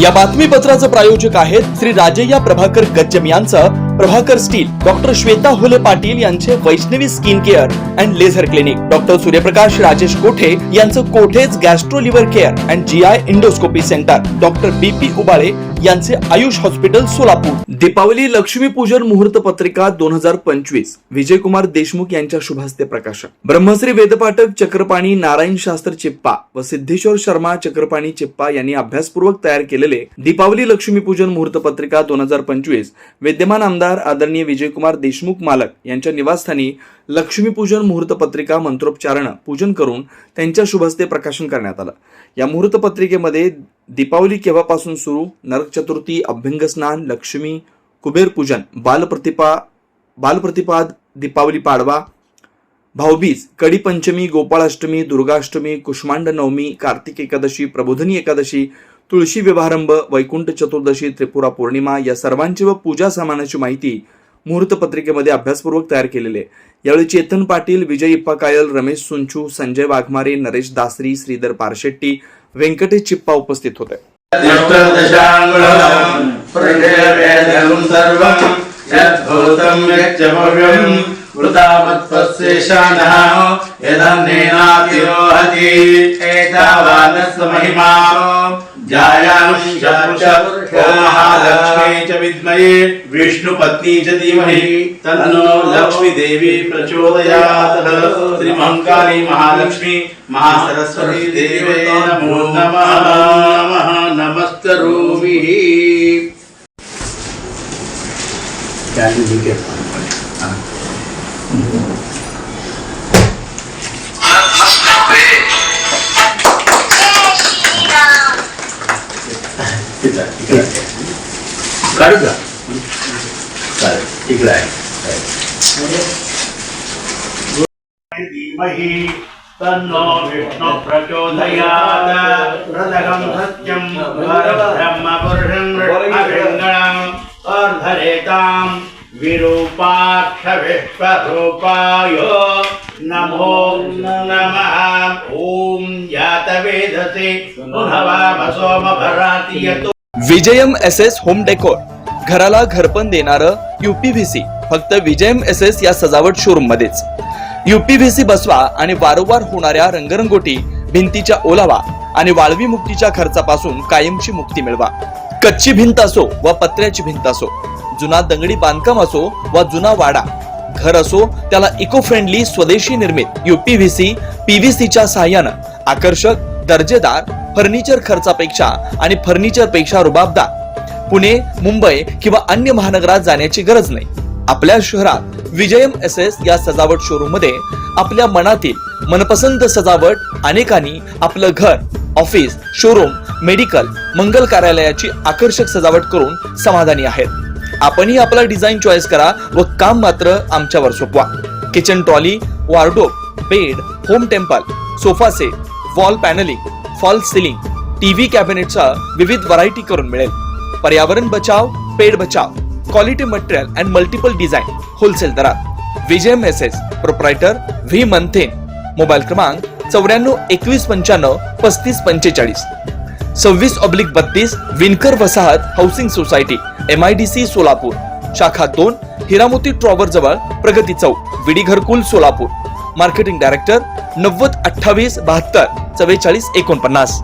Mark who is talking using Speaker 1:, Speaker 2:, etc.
Speaker 1: या बातमीपत्राचं प्रायोजक आहेत श्री राजय्या प्रभाकर गज्जम यांचं. प्रभाकर स्टील डॉक्टर श्वेता होले पाटील यांचे Vaishnavi skin care and laser clinic. Doctor Suryaprakash Rajesh Kothe यांचं Kothe's gastro liver care and G I endoscopy centre. Doctor B P Ubale यांचे Ayush hospital Solapur. Deepavali Lakshmipujan मुहूर्त पत्रिका दोन हजार पंचवीस. विजयकुमार देशमुख यांच्या शुभहस्ते प्रकाशन. ब्रह्मश्री वेदपाठक चक्रपाणी नारायण शास्त्र चिप्पा व सिद्धेश्वर शर्मा चक्रपाणी चिप्पा यांनी अभ्यासपूर्वक तयार केलेले दीपावली लक्ष्मीपूजन मुहूर्त पत्रिका दोन हजार पंचवीस. विद्यमान आमदार आदरणीय विजयकुमार देशमुख मालक यांच्या निवासस्थानी लक्ष्मीपूजन मुहूर्त पत्रिका मंत्रोपचारण पूजन करून त्यांच्या शुभहस्ते प्रकाशन करण्यात आलं. या मुहूर्त पत्रिकेमध्ये दीपावली केव्हापासून सुरू नरक चतुर्थी अभ्यंग स्नान लक्ष्मी कुबेर पूजन बालप्रतिपा बालप्रतिपाद दीपावली पाडवा भाऊबीज कडीपंचमी गोपाळाष्टमी दुर्गाष्टमी कुष्मांड नवमी कार्तिक एकादशी प्रबोधनी एकादशी तुळशी विवाहारंभ वैकुंठ चतुर्दशी त्रिपुरा पौर्णिमा या सर्वांची व पूजा सामानाची माहिती मुहूर्त पत्रिकेमध्ये अभ्यासपूर्वक तयार केलेले आहे. यावेळी चेतन पाटील विजय इप्पा कायल रमेश सुंचू संजय वाघमारे नरेश दासरी श्रीधर पारशेट्टी व्यंकटेश चिप्पा उपस्थित होते.
Speaker 2: महिमा। प्रजयवेदं सर्वं यद्भूतं यच्च भव्यं वृतावत्पस्येषानः यदन्नेनातिरोहति एतावानस्य महिमानो जायानुष्यपुष ॐ महालक्ष्मी च विद्महे विष्णुपत्नी च धीमहि तन्नो लक्ष्मीदेवी प्रचोदयात् श्रीमहङ्काली महालक्ष्मी महासरस्वती देवे नमो नमः नमः नमस्तरोमि काढू का चालेल इकडे आहे. धीमहि तन्नो विष्णु प्रचोदयात् प्रदगं सत्यं परब्रह्म अभिङ्गणम् ब्रह्मलिङ्गणम् अर्धरेतां विरूपाक्ष विश्वरूपाय नमो नमः
Speaker 1: Vijayam S S home decor. घराला घरपण देणारं युपीव्हीसी फक्त विजयम एस एस या सजावट शोरूम मध्येच युपीव्हीसी बसवा आणि वारंवार होणाऱ्या रंगरंगोटी भिंतीच्या ओलावा आणि वाळवी मुक्तीच्या खर्चापासून कायमची मुक्ती मिळवा. कच्ची भिंत असो व पत्र्याची भिंत असो जुना दंगडी बांधकाम असो व जुना वाडा घर असो त्याला इको फ्रेंडली स्वदेशी निर्मित युपीव्हीसी पीव्हीसीच्या सहाय्यानं आकर्षक दर्जेदार फर्निचर खर्चापेक्षा आणि फर्निचरपेक्षा रुबाबदार. पुणे मुंबई किंवा अन्य महानगरात जाण्याची गरज नाही. आपल्या शहरात विजयम एस एस या सजावट शोरूममध्ये आपल्या मनातील मनपसंत सजावट अनेकांनी आपलं घर ऑफिस शोरूम मेडिकल मंगल कार्यालयाची आकर्षक सजावट करून समाधानी आहेत. आपणही आपला डिझाईन चॉईस करा व काम मात्र आमच्यावर सोपवा. Kitchen trolley wardrobe bed home temple sofa set wall panelling fall ceiling TV कॅबिनेटचा विविध व्हरायटी करून मिळेल. पर्यावरण बचाव पेड बचाव quality material and multiple design wholesale दरात. विजय मेसेज प्रोप्रायटर व्ही मंथेन. मोबाईल क्रमांक चौऱ्याण्णव एकवीस पंच्याण्णव पस्तीस पंचेचाळीस. सव्वीस ऑब्लिक बत्तीस विनकर वसाहत housing society M I D C Solapur. शाखा दोन हिरामोती ट्रॉवर जवळ प्रगती चौक विडी घरकुल सोलापूर. मार्केटिंग डायरेक्टर नव्वद अठ्ठावीस बहात्तर चव्वेचाळीस एकोणपन्नास.